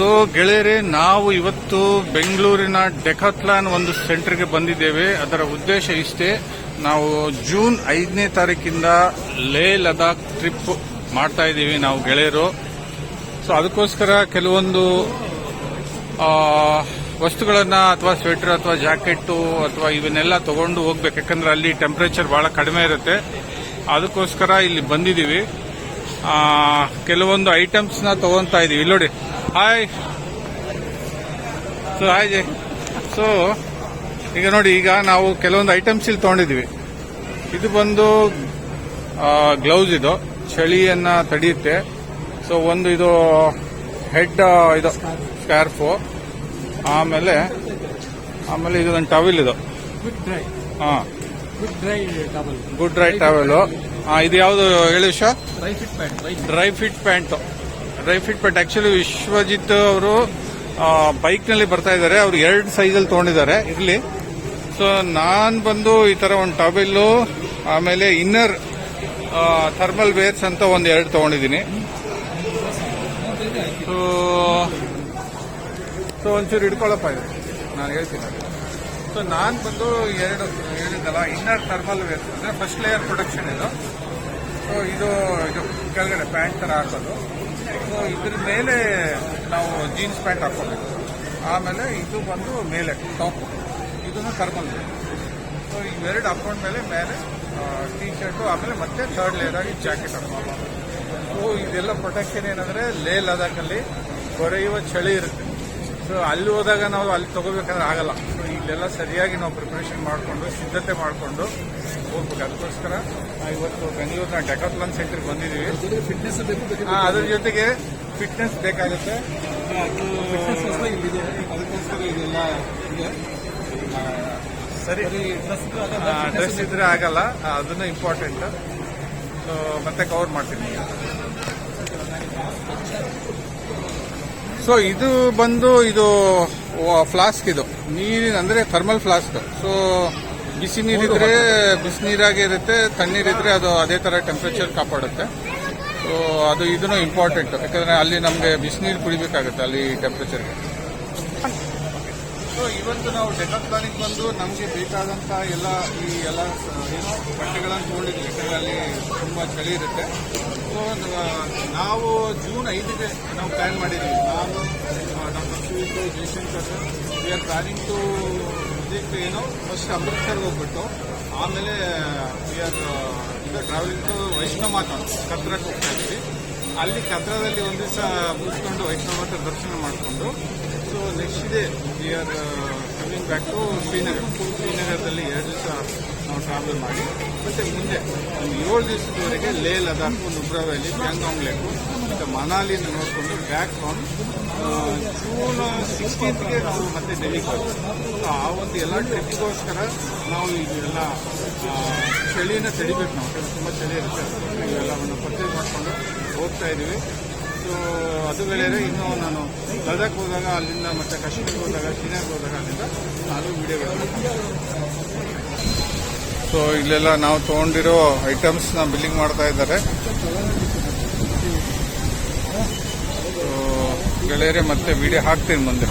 So ಗೆಳೆಯರೆ, ನಾವು ಇವತ್ತು ಬೆಂಗಳೂರಿನ ಡೆಕಾಥ್ಲಾನ್ ಒಂದು ಸೆಂಟರ್ಗೆ ಬಂದಿದ್ದೇವೆ. ಅದರ ಉದ್ದೇಶ ಇಷ್ಟೇ, ನಾವು ಜೂನ್ ಐದನೇ ತಾರೀಕಿಂದ ಲೇ ಲದಾಖ್ ಟ್ರಿಪ್ ಮಾಡ್ತಾ ಇದ್ದೀವಿ ನಾವು ಗೆಳೆಯರು. ಸೊ ಅದಕ್ಕೋಸ್ಕರ ಕೆಲವೊಂದು ವಸ್ತುಗಳನ್ನ ಅಥವಾ ಸ್ವೆಟರ್ ಅಥವಾ ಜಾಕೆಟ್ ಅಥವಾ ಇವನ್ನೆಲ್ಲ ತಗೊಂಡು ಹೋಗ್ಬೇಕು. ಯಾಕಂದ್ರೆ ಅಲ್ಲಿ ಟೆಂಪರೇಚರ್ ಬಹಳ ಕಡಿಮೆ ಇರುತ್ತೆ. ಅದಕ್ಕೋಸ್ಕರ ಇಲ್ಲಿ ಬಂದಿದ್ದೀವಿ. ಕೆಲವೊಂದು ಐಟಮ್ಸ್ನ ತಗೊಂತಾ ಇದೀವಿ. ನೋಡಿ hi so hi Jai so ಈಗ ನೋಡಿ ಈಗ ನಾವು ಕೆಲವೊಂದು ಐಟಮ್ಸ್ ಇಲ್ಲಿ ತೊಗೊಂಡಿದ್ವಿ ಇದು ಬಂದು ಗ್ಲೌಸ್ ಇದು. ಚಳಿಯನ್ನ ತಡೆಯುತ್ತೆ. ಸೊ ಒಂದು ಇದು ಹೆಡ್ ಇದು ಸ್ಕಾರ್ಫು ಆಮೇಲೆ ಆಮೇಲೆ ಇದು ಒಂದು ಟವೆಲ್ ಇದು. Good dry towel good dry towel good dry towel ಇದು ಯಾವುದು ಹೇಳಿ ವಿಷಯ dry fit pant dry but fit pant actually Vishwajit ಅವರು ಬೈಕ್ನಲ್ಲಿ ಬರ್ತಾ ಇದ್ದಾರೆ. ಅವರು ಎರಡು ಸೈಜಲ್ಲಿ ತಗೊಂಡಿದ್ದಾರೆ. ಇರ್ಲಿ. ಸೊ ನಾನ್ ಬಂದು ಈ ತರ ಒಂದು ಟವೆಲ್ಲು ಆಮೇಲೆ ಇನ್ನರ್ ಥರ್ಮಲ್ ವೇರ್ಸ್ ಅಂತ ಒಂದು ಎರಡು ತಗೊಂಡಿದ್ದೀನಿ. ಸೊ ಸೊ ಒಂಚೂರು ಹಿಡ್ಕೊಳ್ಳಪ್ಪ ಇದು. ನಾನು ಹೇಳ್ತೀನಿ. ಸೊ ನಾನು ಬಂದು ಎರಡು, ಹೇಳಿದ್ದಲ್ಲ ಇನ್ನರ್ ಥರ್ಮಲ್ ವೇರ್ಸ್ ಅಂದ್ರೆ ಫಸ್ಟ್ ಲೇಯರ್ ಪ್ರೊಡಕ್ಷನ್ ಇದು. ಸೊ ಇದು ಇದು ಕೆಳಗಡೆ ಪ್ಯಾಂಟ್ ತರ ಹಾಕೋದು. ಸೊ ಇದ್ರ ಮೇಲೆ ನಾವು ಜೀನ್ಸ್ ಪ್ಯಾಂಟ್ ಹಾಕೋಬೇಕು ಆಮೇಲೆ ಇದು ಬಂದು ಮೇಲೆ ಟಾಪ್ ಇದನ್ನು ಕರ್ಕೊಂಡ್ಬೇಕು ಸೊ ಇವೆರಡು ಹಾಕೊಂಡ್ಮೇಲೆ ಮೇಲೆ ಟೀ ಶರ್ಟು ಆಮೇಲೆ ಮತ್ತೆ ಥರ್ಡ್ ಲೇಯರ್ ಆಗಿ ಜಾಕೆಟ್ ಹಾಕೊಂಡು ಸೊ ಇದೆಲ್ಲ ಪ್ರೊಟೆಕ್ಷನ್ ಏನಂದ್ರೆ ಲೇ ಲದಾಖಲ್ಲಿ ಬರೆಯುವ ಚಳಿ ಇರುತ್ತೆ. ಸೊ ಅಲ್ಲಿ ಹೋದಾಗ ನಾವು ಅಲ್ಲಿ ತಗೋಬೇಕಂದ್ರೆ ಆಗಲ್ಲ. ಸೊ ಇಲ್ಲೆಲ್ಲ ಸರಿಯಾಗಿ ನಾವು ಪ್ರಿಪರೇಷನ್ ಮಾಡಿಕೊಂಡು, ಸಿದ್ಧತೆ ಮಾಡಿಕೊಂಡು ಹೋಗ್ಬೇಕು. ಅದಕ್ಕೋಸ್ಕರ ಇವತ್ತು ಬೆಂಗಳೂರಿನ ಡೆಕಾಥ್ಲಾನ್ ಸೆಂಟರ್ಗೆ ಬಂದಿದ್ದೀವಿ. ಫಿಟ್ನೆಸ್ ಹಾಂ ಅದ್ರ ಜೊತೆಗೆ ಫಿಟ್ನೆಸ್ ಬೇಕಾಗುತ್ತೆ. ಅದು ಇಲ್ಲಿದೆ. ಅದಕ್ಕೋಸ್ಕರ ಇದೆಲ್ಲ ಇದೆ. ಸರಿ. ಡ್ರೆಸ್ ಇದ್ರೆ ಆಗಲ್ಲ ಅದನ್ನು ಇಂಪಾರ್ಟೆಂಟ್ ಸೊ ಮತ್ತೆ ಕವರ್ ಮಾಡ್ತೀನಿ. ಸೊ ಇದು ಬಂದು ಇದು ಫ್ಲಾಸ್ಕ್ ಇದು. ನೀರಿನ ಅಂದ್ರೆ ಥರ್ಮಲ್ ಫ್ಲಾಸ್ಕ್ ಸೊ ಬಿಸಿ ನೀರಿದ್ರೆ ಬಿಸಿ ನೀರಾಗಿ ಇರುತ್ತೆ ತಣ್ಣೀರಿದ್ರೆ ಅದು ಅದೇ ತರ ಟೆಂಪರೇಚರ್ ಕಾಪಾಡುತ್ತೆ. ಸೊ ಅದು ಇದನ್ನು ಇಂಪಾರ್ಟೆಂಟ್ ಯಾಕಂದ್ರೆ ಅಲ್ಲಿ ನಮಗೆ ಬಿಸಿನೀರು ಕುಡಿಬೇಕಾಗುತ್ತೆ, ಅಲ್ಲಿ ಟೆಂಪರೇಚರ್ ಸೊ ಇವತ್ತು ನಾವು ಡೆಕಾಥ್ಲಾನಿಗೆ ಬಂದು ನಮಗೆ ಬೇಕಾದಂತ ಎಲ್ಲ ಈ ಎಲ್ಲ ಏನು ಬಟ್ಟೆಗಳನ್ನು ತಗೊಂಡಿದ್ವಿ. ಯಾಕಂದ್ರೆ ಅಲ್ಲಿ ತುಂಬಾ ಚಳಿ ಇರುತ್ತೆ. ಸೊ ನಾವು ಜೂನ್ ಐದಿಗೆ ನಾವು ಪ್ಲಾನ್ ಮಾಡಿದ್ವಿ. ನಾನು doctor Suveeth Jayashankar we are planning to ಇದಕ್ಕೆ ಏನು ಫಸ್ಟ್ ಅಮೃತ್ಸರ್ಗೆ ಹೋಗ್ಬಿಟ್ಟು, ಆಮೇಲೆ ವಿ ಆರ್ ಈಗ ಟ್ರಾವೆಲಿಂಗ್ ಟು ವೈಷ್ಣವ ಮಾತಾ ಕತ್ರಕ್ಕೆ ಹೋಗ್ತಾ ಇದ್ವಿ. ಅಲ್ಲಿ ಕತ್ರದಲ್ಲಿ ಒಂದು ದಿವಸ ಮುಗಿಸ್ಕೊಂಡು ವೈಷ್ಣವ ಮಾತಾ ದರ್ಶನ ಮಾಡಿಕೊಂಡು so next day we are coming back to Srinagar ಶ್ರೀನಗರದಲ್ಲಿ ಎರಡು ದಿವಸ ನಾವು ಟ್ರಾವೆಲ್ ಮಾಡಿ, ಮತ್ತೆ ಮುಂದೆ ಒಂದು ಏಳು ದಿವಸದವರೆಗೆ ಲೇ ಲದಾಖ್ ನುಬ್ರಾ ವ್ಯಾಲಿ ಪ್ಯಾಂಗಾಂಗ್ ಲೇಕು ಮತ್ತೆ ಮನಾಲಿನ ನೋಡಿಕೊಂಡು ಬ್ಯಾಕ್ ಆನ್ ಜೂನ್ ಸಿಕ್ಸ್ಟೀನ್ತ್ಗೆ ನಾವು ಮತ್ತೆ ಡೆಲ್ಲಿಗೆ ಬರ್ತೀವಿ ಆ ಒಂದು ಎಲ್ಲ ಟ್ರಿಪ್ಗೋಸ್ಕರ ನಾವು ಇದೆಲ್ಲ ಚಳಿನ ತಡಿಬೇಕು ನಾವು. ತುಂಬ ಚಳಿ ಇರುತ್ತೆ. ಇವೆಲ್ಲವನ್ನು ಪರ್ಚೇಸ್ ಮಾಡಿಕೊಂಡು ಹೋಗ್ತಾ ಇದ್ದೀವಿ. ಸೊ ಅದು ಬೇರೆ ಇನ್ನು ನಾನು ಲದಾಖ್ ಹೋದಾಗ ಅಲ್ಲಿಂದ ಮತ್ತೆ ಕಾಶ್ಮೀರ್ಗೆ ಹೋದಾಗ ಚೀನಾಗೆ ಹೋದಾಗ ಅಲ್ಲಿಂದ ನಾನು ವಿಡಿಯೋಗಳು ಸೊ ಇಲ್ಲೆಲ್ಲ ನಾವು ತಗೊಂಡಿರೋ ಐಟಮ್ಸ್ನ ಬಿಲ್ಲಿಂಗ್ ಮಾಡ್ತಾ ಇದ್ದಾರೆ. ಗೆಳೆಯರೆ ಮತ್ತೆ ವಿಡಿಯೋ ಹಾಕ್ತೀನಿ ಮುಂದೆ.